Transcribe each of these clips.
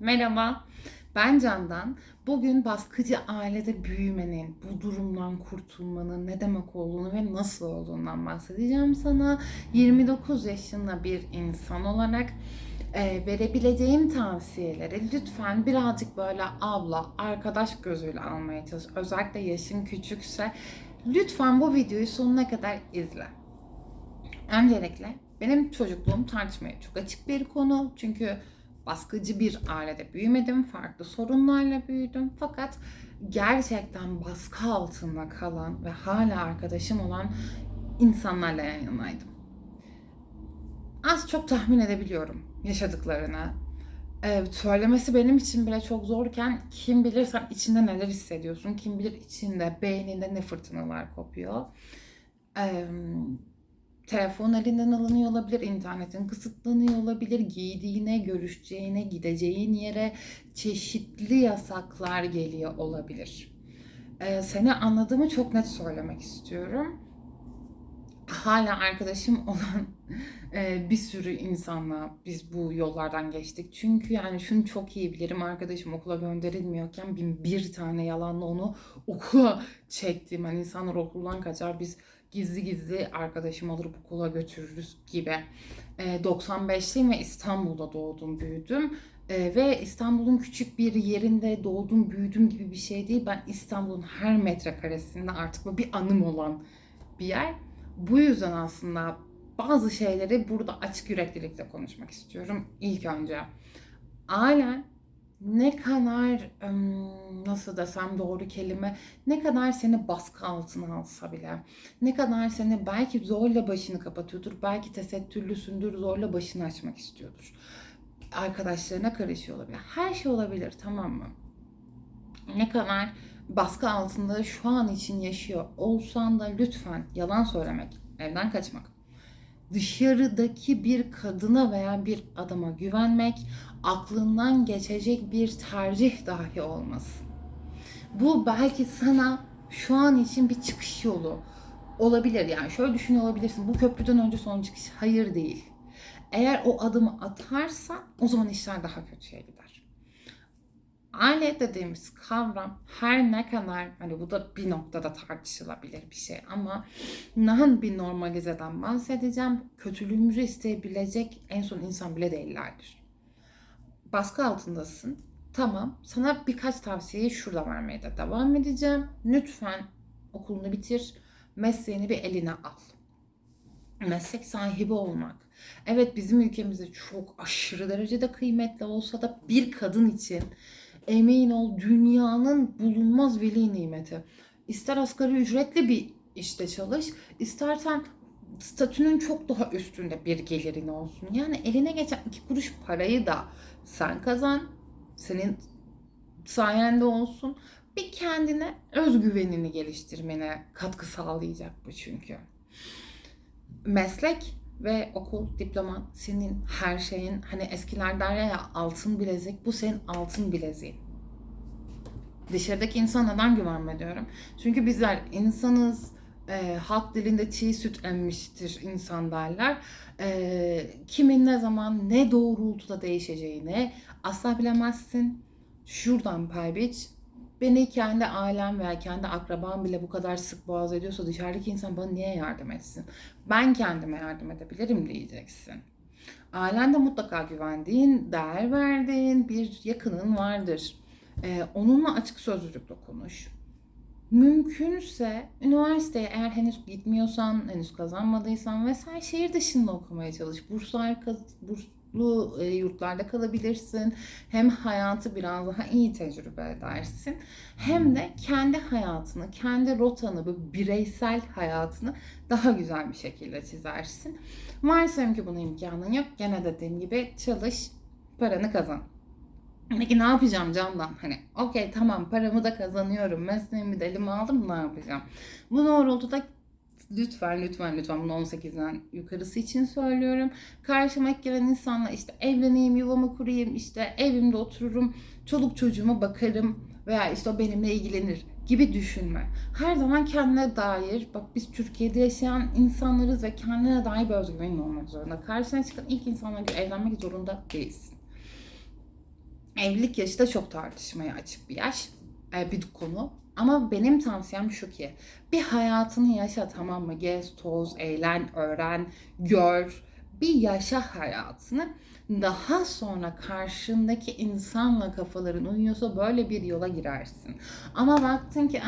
Merhaba, ben Candan. Bugün baskıcı ailede büyümenin, bu durumdan kurtulmanın ne demek olduğunu ve nasıl olduğundan bahsedeceğim sana. 29 yaşında bir insan olarak e, verebileceğim tavsiyeleri lütfen birazcık böyle abla, arkadaş gözüyle almaya çalış. Özellikle yaşın küçükse lütfen bu videoyu sonuna kadar izle. Öncelikle benim çocukluğum tartışmaya çok açık bir konu. Çünkü baskıcı bir ailede büyümedim. Farklı sorunlarla büyüdüm. Fakat gerçekten baskı altında kalan ve hala arkadaşım olan insanlarla yan yanaydım. Az çok tahmin edebiliyorum yaşadıklarını. Ee, söylemesi benim için bile çok zorken kim bilir sen içinde neler hissediyorsun, kim bilir içinde, beyninde ne fırtınalar kopuyor. Ee, telefon elinden alınıyor olabilir, internetin kısıtlanıyor olabilir, giydiğine, görüşeceğine, gideceğin yere çeşitli yasaklar geliyor olabilir. Ee, seni anladığımı çok net söylemek istiyorum. Hala arkadaşım olan e, bir sürü insanla biz bu yollardan geçtik. Çünkü yani şunu çok iyi bilirim. Arkadaşım okula gönderilmiyorken bin bir tane yalanla onu okula çektim. Hani insanlar okuldan kaçar biz gizli gizli arkadaşım alır okula götürürüz gibi. E, 95'liyim ve İstanbul'da doğdum büyüdüm. E, ve İstanbul'un küçük bir yerinde doğdum büyüdüm gibi bir şey değil. Ben İstanbul'un her metrekaresinde artık bir anım olan bir yer. Bu yüzden aslında bazı şeyleri burada açık yüreklilikle konuşmak istiyorum ilk önce. Ailen ne kadar nasıl desem doğru kelime ne kadar seni baskı altına alsa bile ne kadar seni belki zorla başını kapatıyordur belki tesettürlüsündür zorla başını açmak istiyordur. Arkadaşlarına karışıyor olabilir. Her şey olabilir tamam mı? Ne kadar baskı altında şu an için yaşıyor olsan da lütfen yalan söylemek evden kaçmak dışarıdaki bir kadına veya bir adama güvenmek aklından geçecek bir tercih dahi olmasın. Bu belki sana şu an için bir çıkış yolu olabilir. Yani şöyle düşünüyor olabilirsin. Bu köprüden önce son çıkış. Hayır değil. Eğer o adımı atarsan o zaman işler daha kötüye gider. Aile dediğimiz kavram her ne kadar hani bu da bir noktada tartışılabilir bir şey ama nahan bir normalizeden bahsedeceğim. Kötülüğümüzü isteyebilecek en son insan bile değillerdir. Baskı altındasın. Tamam. Sana birkaç tavsiyeyi şurada vermeye de devam edeceğim. Lütfen okulunu bitir. Mesleğini bir eline al. Meslek sahibi olmak. Evet bizim ülkemizde çok aşırı derecede kıymetli olsa da bir kadın için emeğin ol dünyanın bulunmaz veli nimeti. İster asgari ücretli bir işte çalış, istersen statünün çok daha üstünde bir gelirin olsun. Yani eline geçen iki kuruş parayı da sen kazan, senin sayende olsun. Bir kendine özgüvenini geliştirmene katkı sağlayacak bu çünkü. Meslek ve okul, diploman senin her şeyin. Hani eskiler der ya altın bilezik, bu senin altın bileziğin. Dışarıdaki insan neden güvenme. Çünkü bizler insanız, e, halk dilinde çiğ süt emmiştir insan derler. E, kimin ne zaman ne doğrultuda değişeceğini asla bilemezsin. Şuradan pay biç. Beni kendi ailem veya kendi akrabam bile bu kadar sık boğaz ediyorsa dışarıdaki insan bana niye yardım etsin? Ben kendime yardım edebilirim diyeceksin. Ailende mutlaka güvendiğin, değer verdiğin bir yakının vardır. Ee, onunla açık sözlülükle konuş. Mümkünse üniversiteye eğer henüz gitmiyorsan, henüz kazanmadıysan vesaire şehir dışında okumaya çalış. Burslar, burslu e, yurtlarda kalabilirsin. Hem hayatı biraz daha iyi tecrübe edersin. Hem de kendi hayatını, kendi rotanı, bu bireysel hayatını daha güzel bir şekilde çizersin. Varsayalım ki buna imkanın yok. Gene dediğim gibi çalış, paranı kazan. Peki ne yapacağım Candan? Hani okey tamam paramı da kazanıyorum. Mesleğimi de elime aldım ne yapacağım? Bu doğrultuda lütfen lütfen lütfen bunu 18'den yukarısı için söylüyorum. Karşıma gelen insanla işte evleneyim, yuvamı kurayım, işte evimde otururum, çoluk çocuğuma bakarım veya işte o benimle ilgilenir gibi düşünme. Her zaman kendine dair, bak biz Türkiye'de yaşayan insanlarız ve kendine dair bir özgüvenin olmak zorunda. Karşına çıkan ilk insanla evlenmek zorunda değilsin Evlilik yaşı da çok tartışmaya açık bir yaş, e, bir konu. Ama benim tavsiyem şu ki, bir hayatını yaşa tamam mı? Gez, toz, eğlen, öğren, gör. Bir yaşa hayatını. Daha sonra karşındaki insanla kafaların uyuyorsa böyle bir yola girersin. Ama baktın ki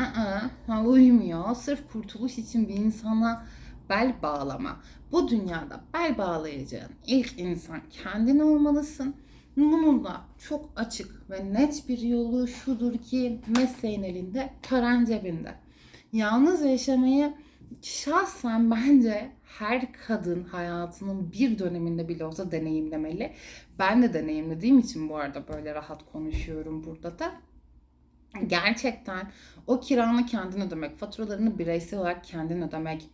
ı uymuyor. Sırf kurtuluş için bir insana bel bağlama. Bu dünyada bel bağlayacağın ilk insan kendin olmalısın. Bunun da çok açık ve net bir yolu şudur ki mesleğin elinde, paran cebinde. Yalnız yaşamayı şahsen bence her kadın hayatının bir döneminde bile olsa deneyimlemeli. Ben de deneyimlediğim için bu arada böyle rahat konuşuyorum burada da. Gerçekten o kiranı kendin ödemek, faturalarını bireysel olarak kendin ödemek,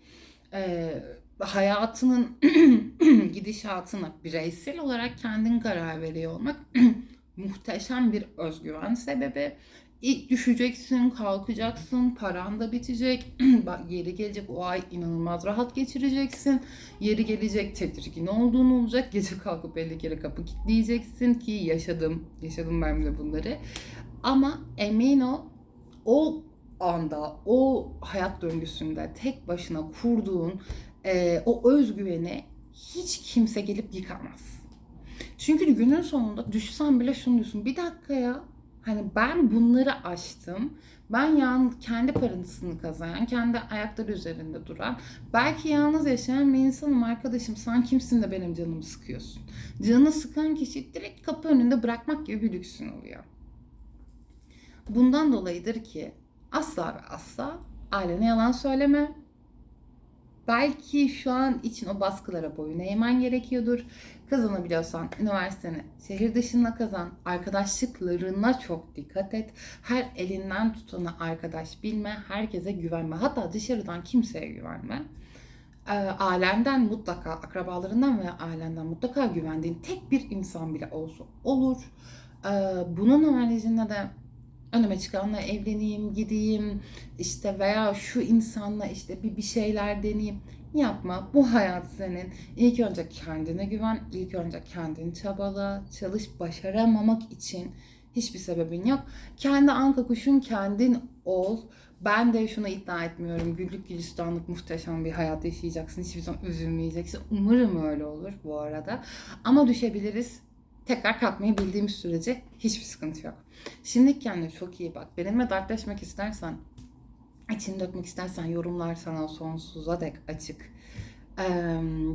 e, hayatının gidişatına bireysel olarak kendin karar veriyor olmak muhteşem bir özgüven sebebi. İlk düşeceksin, kalkacaksın, paran da bitecek. Yeri gelecek o ay inanılmaz rahat geçireceksin. Yeri gelecek tedirgin olduğun olacak. Gece kalkıp 50 kere kapı kilitleyeceksin ki yaşadım. Yaşadım ben de bunları. Ama emin ol o anda, o hayat döngüsünde tek başına kurduğun e, o özgüveni hiç kimse gelip yıkamaz. Çünkü günün sonunda düşsen bile şunu diyorsun. Bir dakika ya. Hani ben bunları aştım. Ben yan, kendi parasını kazanan, kendi ayakları üzerinde duran, belki yalnız yaşayan bir insanım arkadaşım. Sen kimsin de benim canımı sıkıyorsun. Canını sıkan kişi direkt kapı önünde bırakmak gibi bir lüksün oluyor. Bundan dolayıdır ki asla ve asla ailene yalan söyleme. Belki şu an için o baskılara boyun eğmen gerekiyordur. Kazanabiliyorsan üniversiteni şehir dışında kazan. Arkadaşlıklarına çok dikkat et. Her elinden tutanı arkadaş bilme. Herkese güvenme. Hatta dışarıdan kimseye güvenme. E, ailenden mutlaka, akrabalarından veya ailenden mutlaka güvendiğin tek bir insan bile olsa olur. E, bunun haricinde de önüme çıkanla evleneyim, gideyim işte veya şu insanla işte bir bir şeyler deneyeyim. Yapma. Bu hayat senin. İlk önce kendine güven. ilk önce kendini çabala. Çalış başaramamak için hiçbir sebebin yok. Kendi anka kuşun kendin ol. Ben de şunu iddia etmiyorum. Güllük gülistanlık muhteşem bir hayat yaşayacaksın. Hiçbir zaman üzülmeyeceksin. Umarım öyle olur bu arada. Ama düşebiliriz tekrar kalkmayı bildiğimiz sürece hiçbir sıkıntı yok. Şimdi kendine çok iyi bak. Benimle dertleşmek istersen, içini dökmek istersen yorumlar sana sonsuza dek açık.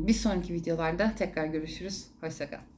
bir sonraki videolarda tekrar görüşürüz. Hoşçakal.